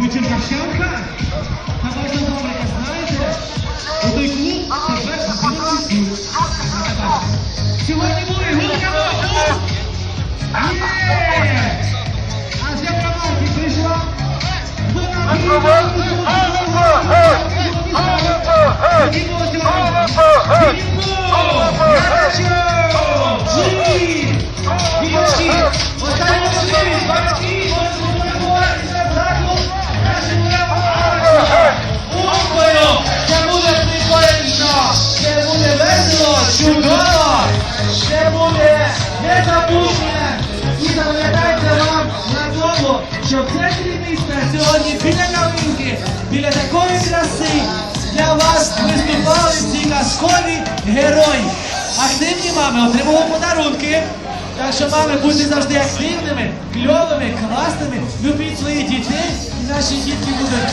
我们交叉相看。І запам'ятайте вам на тому, що це міста сьогодні біля новинки, біля такої краси для вас виступали ці казкові герої. Активні мами отримували подарунки. Так що, мами, будьте завжди активними, кльовими, класними, любіть своїх дітей, і наші дітки будуть